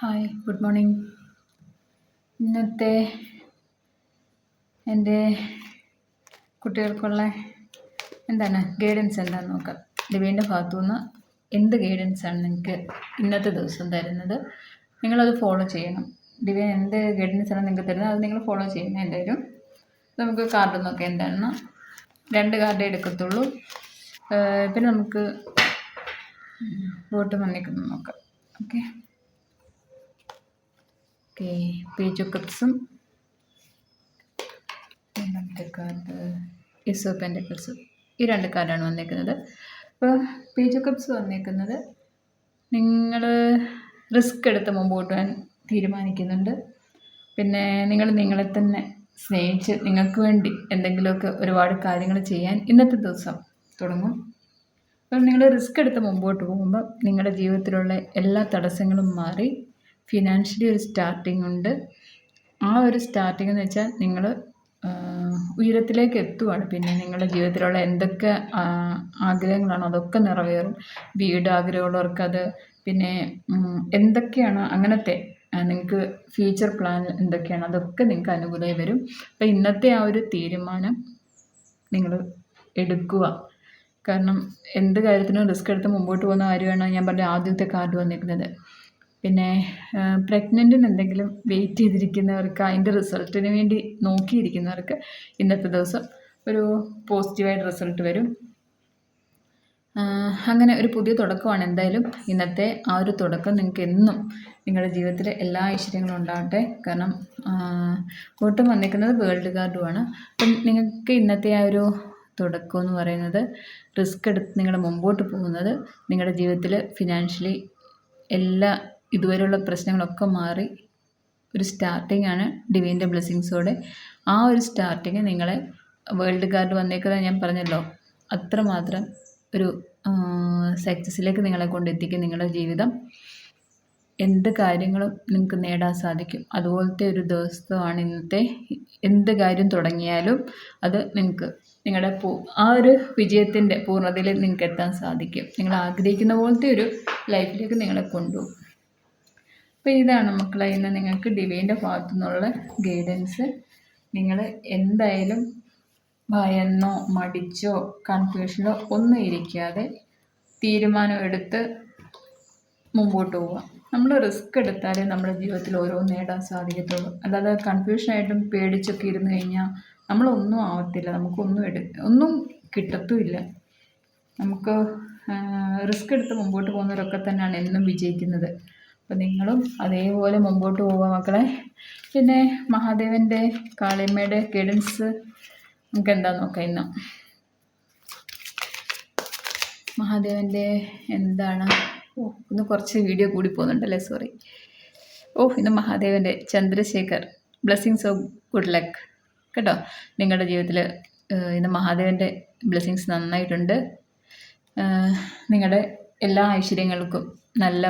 Hi good morning. ഇന്നത്തെ എന്റെ കുട്ടികൾക്കുള്ള എന്താണ് ഗൈഡൻസ് എന്താണെന്ന് നോക്കാം. ഡിവൈന്റെ ഭാഗത്തുനിന്ന് എന്ത് ഗൈഡൻസ് ആണ് നിങ്ങൾക്ക് ഇന്നത്തെ ദിവസം തരുന്നത്? നിങ്ങളത് ഫോളോ ചെയ്യണം. ദിവേൻ എന്ത് ഗൈഡൻസ് ആണ് നിങ്ങൾക്ക് തരുന്നത്? അത് നിങ്ങൾ ഫോളോ ചെയ്യണം എന്തായാലും. നമുക്ക് കാർഡ് നോക്കാം എന്താണെന്ന്. രണ്ട് കാർഡേ എടുക്കത്തുള്ളൂ. പിന്നെ നമുക്ക് ബോട്ട് വന്നിക്കുന്നു നോക്കാം. ഓക്കെ. ഓക്കെ പേജ് കപ്സും. രണ്ടാമത്തെ കാർഡ് ഇസ് പെന്റക്കിൾസും ഈ രണ്ട് കാർഡാണ് വന്നേക്കുന്നത്. അപ്പോൾ പേജ് വന്നേക്കുന്നത് നിങ്ങൾ റിസ്ക് എടുത്ത് മുമ്പോട്ട് പോകാൻ തീരുമാനിക്കുന്നുണ്ട്. പിന്നെ നിങ്ങൾ നിങ്ങളെ തന്നെ സ്നേഹിച്ച് നിങ്ങൾക്ക് വേണ്ടി എന്തെങ്കിലുമൊക്കെ ഒരുപാട് കാര്യങ്ങൾ ചെയ്യാൻ ഇന്നത്തെ ദിവസം തുടങ്ങും. അപ്പോൾ നിങ്ങൾ റിസ്ക് എടുത്ത് മുമ്പോട്ട് പോകുമ്പോൾ നിങ്ങളുടെ ജീവിതത്തിലുള്ള എല്ലാ തടസ്സങ്ങളും മാറി ഫിനാൻഷ്യലി ഒരു സ്റ്റാർട്ടിംഗ് ഉണ്ട്. ആ ഒരു സ്റ്റാർട്ടിംഗ് എന്ന് വെച്ചാൽ നിങ്ങൾ ഉയരത്തിലേക്ക് എത്തുവാണ്. പിന്നെ നിങ്ങളുടെ ജീവിതത്തിലുള്ള എന്തൊക്കെ ആഗ്രഹങ്ങളാണോ അതൊക്കെ നിറവേറും. വീട് ആഗ്രഹമുള്ളവർക്കത് പിന്നെ എന്തൊക്കെയാണ് അങ്ങനത്തെ നിങ്ങൾക്ക് ഫ്യൂച്ചർ പ്ലാൻ എന്തൊക്കെയാണ് അതൊക്കെ നിങ്ങൾക്ക് അനുകൂലമായി വരും. അപ്പം ഇന്നത്തെ ആ ഒരു തീരുമാനം നിങ്ങൾ എടുക്കുക. കാരണം എന്ത് കാര്യത്തിനും റിസ്ക് എടുത്ത് മുമ്പോട്ട് പോകുന്ന കാര്യമാണ് ഞാൻ പറഞ്ഞ ആദ്യത്തെ കാർഡ് വന്നിരിക്കുന്നത്. പിന്നെ പ്രഗ്നന്റിന് എന്തെങ്കിലും വെയിറ്റ് ചെയ്തിരിക്കുന്നവർക്ക് അതിന്റെ റിസൾട്ടിന് വേണ്ടി നോക്കിയിരിക്കുന്നവർക്ക് ഇന്നത്തെ ദിവസം ഒരു പോസിറ്റീവായിട്ട് റിസൾട്ട് വരും. അങ്ങനെ ഒരു പുതിയ തുടക്കമാണ് എന്തായാലും ഇന്നത്തെ ആ ഒരു തുടക്കം നിങ്ങൾക്ക് എന്നും നിങ്ങളുടെ ജീവിതത്തിൽ എല്ലാ ഐശ്വര്യങ്ങളും ഉണ്ടാകട്ടെ. കാരണം കൂട്ടം വന്നിരിക്കുന്നത് വേൾഡ് കാർഡുമാണ് അപ്പം നിങ്ങൾക്ക് ഇന്നത്തെ ആ ഒരു തുടക്കം എന്ന് പറയുന്നത് റിസ്ക് എടുത്ത് നിങ്ങളുടെ മുമ്പോട്ട് പോകുന്നത് നിങ്ങളുടെ ജീവിതത്തിൽ ഫിനാൻഷ്യലി എല്ലാ ഇതുവരെയുള്ള പ്രശ്നങ്ങളൊക്കെ മാറി ഒരു സ്റ്റാർട്ടിംഗ് ആണ് ഡിവൈന്റെ ബ്ലെസ്സിങ്സോടെ ആ ഒരു സ്റ്റാർട്ടിങ് നിങ്ങളെ വേൾഡ് കാർഡ് വന്നേക്കുന്നത് ഞാൻ പറഞ്ഞല്ലോ. അത്രമാത്രം ഒരു സക്സസ്സിലേക്ക് നിങ്ങളെ കൊണ്ടെത്തിക്കും നിങ്ങളുടെ ജീവിതം. എന്ത് കാര്യങ്ങളും നിങ്ങൾക്ക് നേടാൻ സാധിക്കും. അതുപോലത്തെ ഒരു ദിവസമാണ് ഇന്നത്തെ. എന്ത് കാര്യം തുടങ്ങിയാലും അത് നിങ്ങൾക്ക് നിങ്ങളുടെ പൂ ആ ഒരു വിജയത്തിന്റെ പൂർണതയിൽ നിങ്ങൾക്ക് എത്താൻ സാധിക്കും. നിങ്ങൾ ആഗ്രഹിക്കുന്ന പോലത്തെ ഒരു ലൈഫിലേക്ക് നിങ്ങളെ കൊണ്ടുപോകും. അപ്പോൾ ഇതാണ് മക്കളെ ഇന്ന് നിങ്ങൾക്ക് ഡിവൈന്റെ ഭാഗത്തു നിന്നുള്ള ഗൈഡൻസ് നിങ്ങൾ എന്തായാലും ഭയന്നോ മടിച്ചോ കൺഫ്യൂഷനോ ഒന്നും ഇരിക്കാതെ തീരുമാനം എടുത്ത് മുമ്പോട്ട് പോവുക. നമ്മൾ റിസ്ക് എടുത്താലേ നമ്മുടെ ജീവിതത്തിൽ ഓരോ നേടാൻ സാധിക്കത്തുള്ളൂ. അല്ലാതെ കൺഫ്യൂഷനായിട്ടും പേടിച്ചൊക്കെ ഇരുന്ന് കഴിഞ്ഞാൽ നമ്മളൊന്നും ആവത്തില്ല. നമുക്കൊന്നും എടു ഒന്നും കിട്ടത്തുമില്ല. നമുക്ക് റിസ്ക് എടുത്ത് മുമ്പോട്ട് പോകുന്നവരൊക്കെ തന്നെയാണ് എന്നും വിജയിക്കുന്നത്. അപ്പോൾ നിങ്ങളും അതേപോലെ മുമ്പോട്ട് പോവുക മക്കളെ. പിന്നെ മഹാദേവന്റെ കാളിയമ്മയുടെ ഗൈഡൻസ് നമുക്ക് എന്താ നോക്കാം ഇന്ന്? മഹാദേവന്റെ എന്താണ്? ഓ ഇന്ന് കുറച്ച് വീഡിയോ കൂടി പോകുന്നുണ്ടല്ലേ? സോറി ഓ ഇന്ന് മഹാദേവന്റെ Chandrashekhar. Blessings of good luck കേട്ടോ? നിങ്ങളുടെ ജീവിതത്തിൽ ഇന്ന് മഹാദേവന്റെ ബ്ലെസ്സിങ്സ് നന്നായിട്ടുണ്ട്. നിങ്ങളുടെ എല്ലാ ഐശ്വര്യങ്ങൾക്കും നല്ല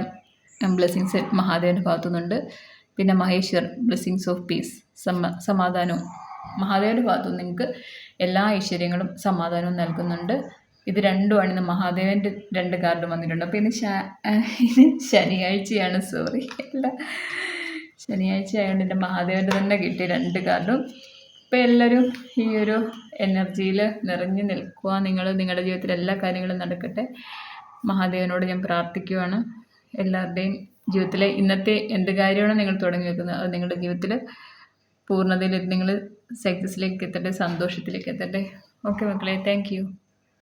ബ്ലെസ്സിങ്സ് മഹാദേവന്റെ ഭാഗത്തുനിന്നുണ്ട്. പിന്നെ മഹേശ്വർ ബ്ലെസ്സിങ്സ് ഓഫ് പീസ് സമ സമാധാനവും. മഹാദേവന്റെ ഭാഗത്തു നിങ്ങൾക്ക് എല്ലാ ഐശ്വര്യങ്ങളും സമാധാനവും നൽകുന്നുണ്ട്. ഇത് രണ്ടുമാണ് ഇന്ന് മഹാദേവന്റെ രണ്ട് കാർഡ് വന്നിട്ടുണ്ട്. അപ്പോൾ ഇന്ന് ഇന്ന് ശനിയാഴ്ചയാണ് സോറി അല്ല. ശനിയാഴ്ച ആയതുകൊണ്ട് എന്റെ മഹാദേവന്റെ തന്നെ കിട്ടിയ രണ്ട് കാർഡും. ഇപ്പോൾ എല്ലാവരും ഈ ഒരു എനർജിയിൽ നിറഞ്ഞു നിൽക്കുക നിങ്ങൾ നിങ്ങളുടെ ജീവിതത്തിൽ എല്ലാ കാര്യങ്ങളും നടക്കട്ടെ. മഹാദേവനോട് ഞാൻ പ്രാർത്ഥിക്കുവാണ്. എല്ലാവരുടെയും ജീവിതത്തിലെ ഇന്നത്തെ എന്ത് കാര്യമാണ് നിങ്ങൾ തുടങ്ങി വെക്കുന്നത് അത് നിങ്ങളുടെ ജീവിതത്തിൽ പൂർണതയിൽ നിങ്ങൾ സക്സസ്സിലേക്ക് എത്തട്ടെ സന്തോഷത്തിലേക്ക് എത്തട്ടെ. ഓക്കെ മക്കളെ താങ്ക്